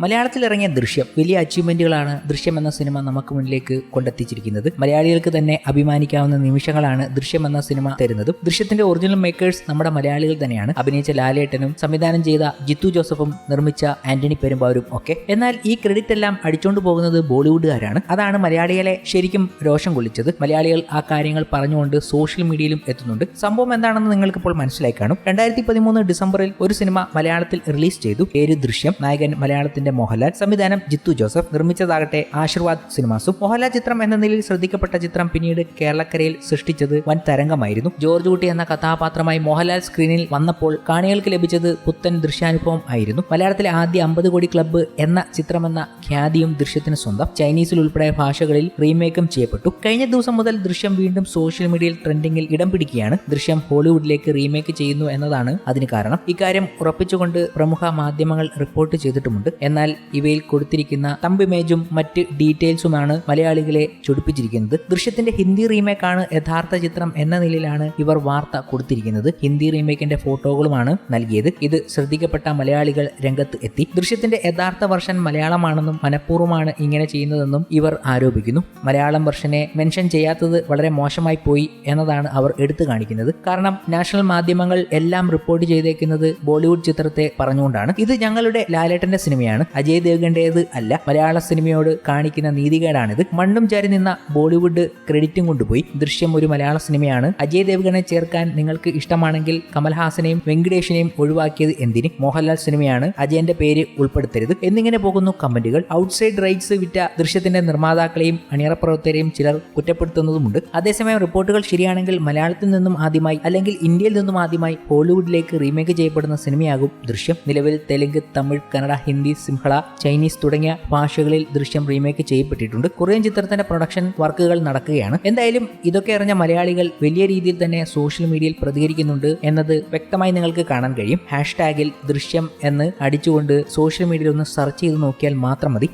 മലയാളത്തിൽ ഇറങ്ങിയ ദൃശ്യം വലിയ അച്ചീവ്മെന്റുകളാണ് ദൃശ്യം എന്ന സിനിമ നമുക്ക് മുന്നിലേക്ക് കൊണ്ടെത്തിച്ചിരിക്കുന്നത്. മലയാളികൾക്ക് തന്നെ അഭിമാനിക്കാവുന്ന നിമിഷങ്ങളാണ് ദൃശ്യം എന്ന സിനിമ തരുന്നതും. ദൃശ്യത്തിന്റെ ഒറിജിനൽ മേക്കേഴ്സ് നമ്മുടെ മലയാളികൾ തന്നെയാണ്. അഭിനയിച്ച ലാലേട്ടനും സംവിധാനം ചെയ്ത ജിത്തു ജോസഫും നിർമ്മിച്ച ആന്റണി പെരുമ്പാവൂരും ഒക്കെ. എന്നാൽ ഈ ക്രെഡിറ്റ് എല്ലാം അടിച്ചോണ്ടു പോകുന്നത് ബോളിവുഡുകാരാണ്. അതാണ് മലയാളികളെ ശരിക്കും രോഷം കൊള്ളിച്ചത്. മലയാളികൾ ആ കാര്യങ്ങൾ പറഞ്ഞുകൊണ്ട് സോഷ്യൽ മീഡിയയിലും എത്തുന്നുണ്ട്. സംഭവം എന്താണെന്ന് നിങ്ങൾക്ക് ഇപ്പോൾ മനസ്സിലായി കാണും. രണ്ടായിരത്തി പതിമൂന്ന് ഡിസംബറിൽ ഒരു സിനിമ മലയാളത്തിൽ റിലീസ് ചെയ്തു. പേര് ദൃശ്യം. നായകൻ മലയാളത്തിന്റെ മോഹൻലാൽ സംവിധാനം ജിത്തു ജോസഫ് നിർമ്മിച്ചതാകട്ടെ ആശീർവാദ് സിനിമാസും. മോഹൻലാൽ ചിത്രം എന്ന നിലയിൽ ശ്രദ്ധിക്കപ്പെട്ട ചിത്രം പിന്നീട് കേരളക്കരയിൽ സൃഷ്ടിച്ചത് വൻ തരംഗമായിരുന്നു. ജോർജ് കുട്ടി എന്ന കഥാപാത്രമായി മോഹൻലാൽ സ്ക്രീനിൽ വന്നപ്പോൾ കാണികൾക്ക് ലഭിച്ചത് പുത്തൻ ദൃശ്യാനുഭവം ആയിരുന്നു. മലയാളത്തിലെ ആദ്യ അമ്പത് കോടി ക്ലബ്ബ് എന്ന ചിത്രമെന്ന ഖ്യാതിയും ദൃശ്യത്തിന് സ്വന്തം. ചൈനീസിൽ ഉൾപ്പെടെ ഭാഷകളിൽ റീമേക്കും ചെയ്യപ്പെട്ടു. കഴിഞ്ഞ ദിവസം മുതൽ ദൃശ്യം വീണ്ടും സോഷ്യൽ മീഡിയയിൽ ട്രെൻഡിങ്ങിൽ ഇടം പിടിക്കുകയാണ്. ദൃശ്യം ഹോളിവുഡിലേക്ക് റീമേക്ക് ചെയ്യുന്നു എന്നതാണ് അതിന് കാരണം. ഇക്കാര്യം ഉറപ്പിച്ചുകൊണ്ട് പ്രമുഖ മാധ്യമങ്ങൾ റിപ്പോർട്ട് ചെയ്തിട്ടുമുണ്ട്. എന്നാൽ ഇവയിൽ കൊടുത്തിരിക്കുന്ന തമ്പ് ഇമേജും മറ്റ് ഡീറ്റെയിൽസുമാണ് മലയാളികളെ ചൊടിപ്പിച്ചിരിക്കുന്നത്. ദൃശ്യത്തിന്റെ ഹിന്ദി റീമേക്കാണ് യഥാർത്ഥ ചിത്രം എന്ന നിലയിലാണ് ഇവർ വാർത്ത കൊടുത്തിരിക്കുന്നത്. ഹിന്ദി റീമേക്കിന്റെ ഫോട്ടോകളുമാണ് നൽകിയത്. ഇത് ശ്രദ്ധിക്കപ്പെട്ട മലയാളികൾ രംഗത്ത് എത്തി. ദൃശ്യത്തിന്റെ യഥാർത്ഥ വർഷൻ മലയാളമാണെന്നും മനഃപൂർവമാണ് ഇങ്ങനെ ചെയ്യുന്നതെന്നും ഇവർ ആരോപിക്കുന്നു. മലയാളം വെർഷനെ മെൻഷൻ ചെയ്യാത്തത് വളരെ മോശമായി പോയി എന്നതാണ് അവർ എടുത്തു കാണിക്കുന്നത്. കാരണം നാഷണൽ മാധ്യമങ്ങൾ എല്ലാം റിപ്പോർട്ട് ചെയ്തേക്കുന്നത് ബോളിവുഡ് ചിത്രത്തെ പറഞ്ഞുകൊണ്ടാണ്. ഇത് ഞങ്ങളുടെ ലാലേട്ടന്റെ സിനിമയാണ്. അജയ് ദേവ്ഗണ്ടേത് അല്ല. മലയാള സിനിമയോട് കാണിക്കുന്ന നീതികേടാണിത്. മണ്ണും ചാരി നിന്ന ബോളിവുഡ് ക്രെഡിറ്റും കൊണ്ടുപോയി. ദൃശ്യം ഒരു മലയാള സിനിമയാണ്. അജയ് ദേവ്ഗണെ ചേർക്കാൻ നിങ്ങൾക്ക് ഇഷ്ടമാണെങ്കിൽ കമൽഹാസനെയും വെങ്കടേഷിനെയും ഒഴിവാക്കിയത് എന്തിന്? മോഹൻലാൽ സിനിമയാണ്. അജയന്റെ പേര് ഉൾപ്പെടുത്തരുത്. എന്നിങ്ങനെ പോകുന്നു കമന്റുകൾ. ഔട്ട്സൈഡ് റൈറ്റ്സ് വിറ്റ ദൃശ്യത്തിന്റെ നിർമ്മാതാക്കളെയും അണിയറ പ്രവർത്തകരെയും ചിലർ കുറ്റപ്പെടുത്തുന്നതുമുണ്ട്. അതേസമയം റിപ്പോർട്ടുകൾ ശരിയാണെങ്കിൽ മലയാളത്തിൽ നിന്നും ആദ്യമായി അല്ലെങ്കിൽ ഇന്ത്യയിൽ നിന്നും ആദ്യമായി ഹോളിവുഡിലേക്ക് റീമേക്ക് ചെയ്യപ്പെടുന്ന സിനിമയാകും ദൃശ്യം. നിലവിൽ തെലുങ്ക് തമിഴ് കന്നഡ ഹിന്ദി സിംഹള ചൈനീസ് തുടങ്ങിയ ഭാഷകളിൽ ദൃശ്യം റീമേക്ക് ചെയ്യപ്പെട്ടിട്ടുണ്ട്. കൊറിയൻ ചിത്രത്തിന്റെ പ്രൊഡക്ഷൻ വർക്കുകൾ നടക്കുകയാണ്. എന്തായാലും ഇതൊക്കെ അറിഞ്ഞ മലയാളികൾ വലിയ രീതിയിൽ തന്നെ സോഷ്യൽ മീഡിയയിൽ പ്രതികരിക്കുന്നുണ്ട് എന്നത് വ്യക്തമായി നിങ്ങൾക്ക് കാണാൻ കഴിയും. ഹാഷ്ടാഗിൽ ദൃശ്യം എന്ന് അടിച്ചുകൊണ്ട് സോഷ്യൽ മീഡിയയിൽ ഒന്ന് സെർച്ച് ചെയ്ത് നോക്കിയാൽ മാത്രം മതി.